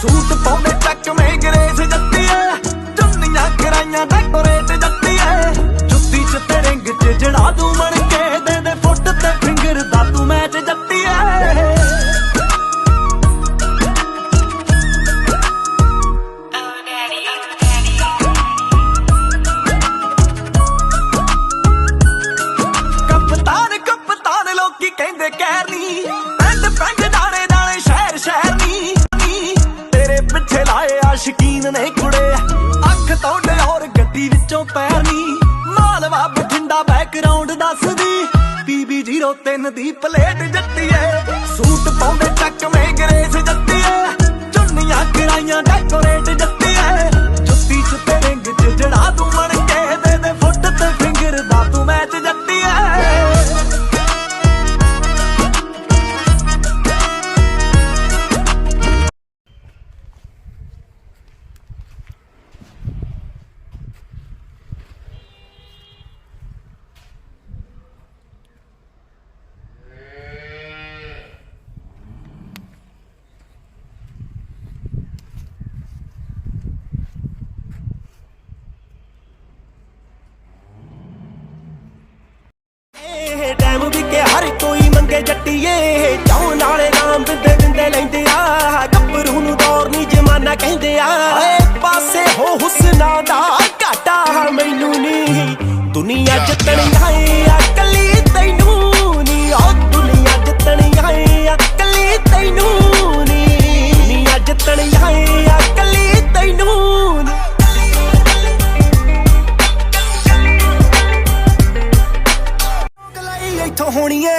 Suit ਪਾਉਂਦੇ ਚੱਕਵੇਂ grace ਜੱਤੀਏ ਜੁੰਨੀਆਂ ਕਰਾਈਆਂ decorate ਜੱਤੀਏ ਜੁੱਤੀ ਚ ਤੇ ਰਿੰਗ ਚ ਜੜਾ ਦੂੰ ਮਣ ਕੇ ਦੇ ਦੇ ਫੁੱਟ ਤੇ ਫਿੰਗਰ ਦਾ ਤੂੰ ਮੈਚ ਜੱਤੀਏ ਲੋਕੀ ਕਹਿੰਦੇ ਕਹਿਰ ਨੀ। ਨੇ ਕੁੜੇ ਅੱਖ ਤੋਂਡੇ ਹੋਰ ਗੱਡੀ ਵਿੱਚੋਂ ਪੈਰ ਨਹੀਂ ਮਾਲਵਾ ਬਠਿੰਡਾ ਬੈਕਗ੍ਰਾਉਂਡ ਦੱਸਦੀ। ਪੀਬੀ 03 ਦੀ ਪਲੇਟ ਜੱਟੀਏ। ਸੂਟ ਪਾਉਂਦੇ ਚੱਕ ਮੇ ਗਰੇ ਏ ਚਾਉ ਨਾਲੇ ਨਾਮ ਬਿੰਦੇ ਬਿੰਦੇ ਲੈਂਦੇ ਆ। ਗੱਭਰੂ ਨੂੰ ਦੌਰ ਨਹੀਂ ਜਮਾਨਾ ਕਹਿੰਦੇ ਆ। ਓਏ ਪਾਸੇ ਹੋ ਹੁਸਨਾ ਦਾ ਘਾਟਾ ਮੈਨੂੰ ਨਹੀਂ ਦੁਨੀਆ ਜਿੱਤਣੀਆਂ ਏ ਆ ਕੱਲੀ ਤੈਨੂੰ ਨਹੀਂ ਓ ਦੁਨੀਆ ਜਿੱਤਣੀਆਂ ਏ ਆ ਕੱਲੀ ਤੈਨੂੰ ਨਹੀਂ ਦੁਨੀਆ ਜਿੱਤਣੀਆਂ ਏ ਆ ਕੱਲੀ ਤੈਨੂੰ ਕਲਾਈ ਇੱਥੋਂ ਹੋਣੀ ਏ